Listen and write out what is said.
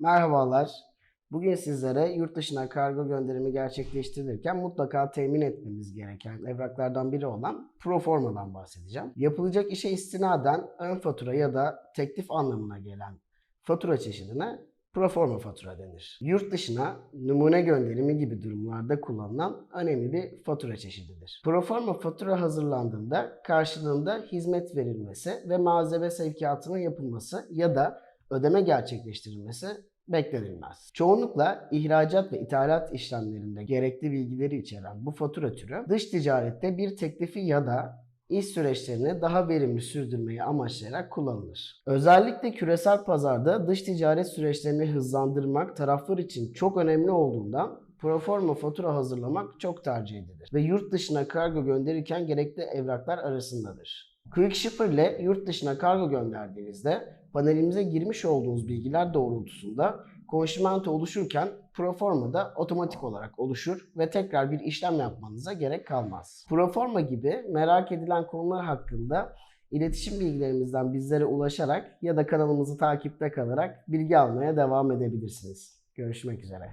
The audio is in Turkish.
Merhabalar. Bugün sizlere yurt dışına kargo gönderimi gerçekleştirilirken mutlaka temin etmemiz gereken evraklardan biri olan proformadan bahsedeceğim. Yapılacak işe istinaden ön fatura ya da teklif anlamına gelen fatura çeşidine proforma fatura denir. Yurt dışına numune gönderimi gibi durumlarda kullanılan önemli bir fatura çeşididir. Proforma fatura hazırlandığında karşılığında hizmet verilmesi ve malzeme sevkiyatının yapılması ya da ödeme gerçekleştirilmesi beklenilmez. Çoğunlukla ihracat ve ithalat işlemlerinde gerekli bilgileri içeren bu fatura türü dış ticarette bir teklifi ya da iş süreçlerini daha verimli sürdürmeyi amaçlayarak kullanılır. Özellikle küresel pazarda dış ticaret süreçlerini hızlandırmak taraflar için çok önemli olduğundan proforma fatura hazırlamak çok tercih edilir ve yurt dışına kargo gönderirken gerekli evraklar arasındadır. Quick Shipper ile yurt dışına kargo gönderdiğinizde panelimize girmiş olduğunuz bilgiler doğrultusunda konşimento oluşurken proforma da otomatik olarak oluşur ve tekrar bir işlem yapmanıza gerek kalmaz. Proforma gibi merak edilen konular hakkında iletişim bilgilerimizden bizlere ulaşarak ya da kanalımızı takipte kalarak bilgi almaya devam edebilirsiniz. Görüşmek üzere.